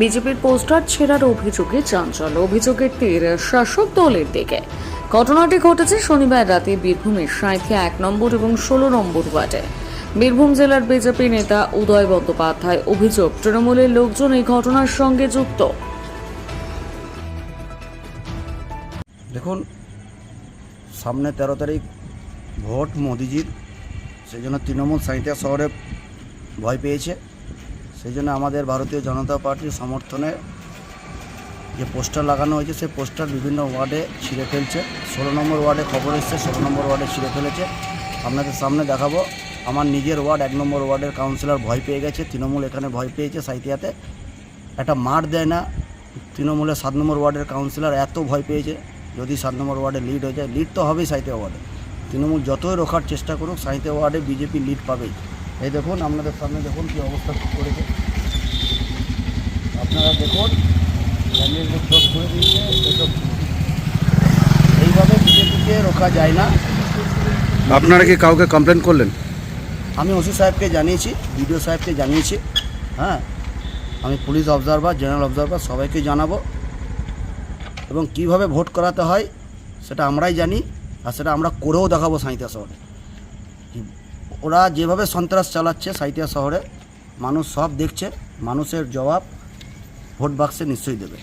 বিজেপির পোস্টার ছেঁড়ার অভিযোগে চাঞ্চল্য। অভিযোগের তীর শাসক দলের দিকে। ঘটনাটি ঘটেছে শনিবার রাতে বীরভূমের সাঁথিয়া এক নম্বর এবং ষোলো নম্বর ওয়ার্ডে। বীরভূম জেলার বিজেপি নেতা উদয় বন্দ্যোপাধ্যায় অভিযোগ, তৃণমূলের লোকজন এই ঘটনার সঙ্গে যুক্ত। দেখুন, সামনে তেরো তারিখ ভোট মোদিজির, সেই জন্য তৃণমূল সাঁইতিয়া শহরে ভয় পেয়েছে। সেই জন্য আমাদের ভারতীয় জনতা পার্টির সমর্থনে যে পোস্টার লাগানো হয়েছে, সেই পোস্টার বিভিন্ন ওয়ার্ডে ছিঁড়ে ফেলছে। ষোলো নম্বর ওয়ার্ডে খবর এসছে, ষোলো নম্বর ওয়ার্ডে ছিঁড়ে ফেলেছে। আপনাদের সামনে দেখাবো, আমার নিজের ওয়ার্ড, এক নম্বর ওয়ার্ডের কাউন্সিলর ভয় পেয়ে গেছে, তৃণমূল এখানে ভয় পেয়েছে সাইতিয়াতে একটা মাঠ দেয় না, তৃণমূলের সাত নম্বর ওয়ার্ডের কাউন্সিলর এত ভয় পেয়েছে, যদি সাত নম্বর ওয়ার্ডে লিড হয়ে যায়, লিড তো হবেই সাহিত্য ওয়ার্ডে। তৃণমূল যতই রোখার চেষ্টা করুক সাহিত্য ওয়ার্ডে বিজেপি লিড পাবেই। এই দেখুন আপনাদের সামনে দেখুন কী অবস্থা করেছে। আপনারা দেখুন ক্যান্ডিডেটকে ক্লোজ করে দিয়েছে এসব এইভাবে বিজেপিকে রোখা যায় না। আপনারা কি কাউকে কমপ্লেন করলেন? আমি ওসি সাহেবকে জানিয়েছি বিডিও সাহেবকে জানিয়েছি হ্যাঁ। আমি পুলিশ অবজারভার জেনারেল অবজারভার সবাইকে জানাব। এবং কীভাবে ভোট করাতে হয় সেটা আমরাই জানি আর সেটা আমরা করেও দেখাবো সাঁইতিয়া শহরে। ওরা যেভাবে সন্ত্রাস চালাচ্ছে সাইতিয়া শহরে, মানুষ সব দেখছে, মানুষের জবাব ভোট বাক্সে নিশ্চয়ই দেবে।